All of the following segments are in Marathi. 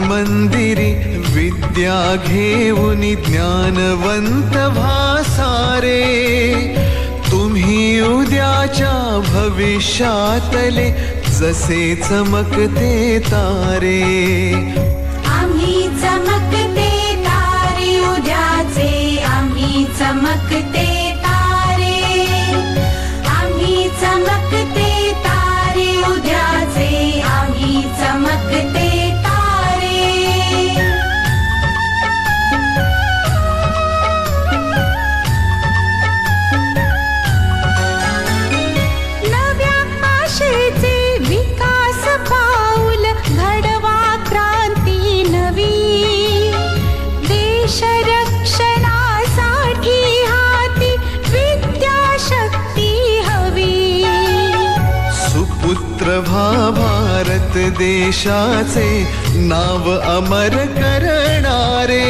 मंदिरी विद्या घेऊन ज्ञानवंत भासारे. तुम्ही उद्याच्या भविष्यातले जसे चमकते तारे. आम्ही चमकते तारे उद्याचे आम्ही चमकते देशाचे नाव अमर करणारे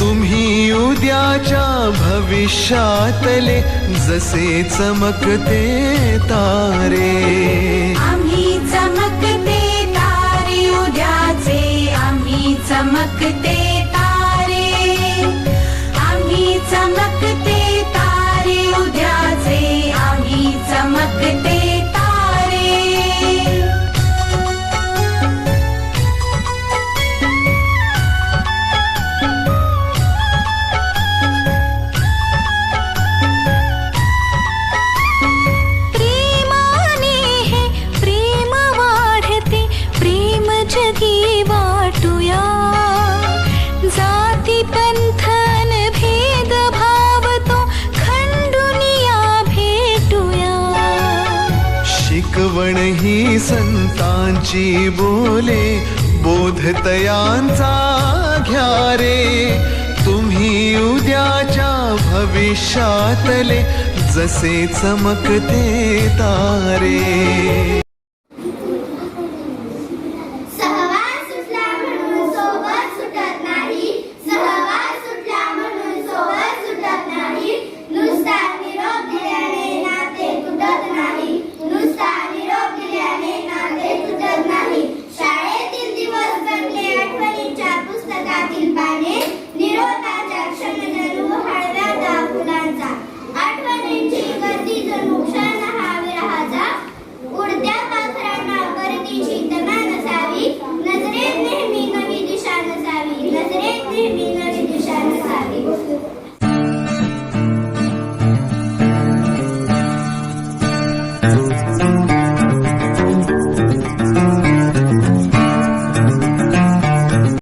तुम्ही उद्याच्या भविष्यातले जसे चमकते तारे. आम्ही चमकते तारे उद्याचे आम्ही चमकते तारे. आम्ही चमकते तारे उद्याचे आम्ही चमकते शिकवण ही संतांची बोले बोधतयांचा घ्या रे. तुम्ही उद्याच्या भविष्यातले जसे चमकते तारे. Thank you.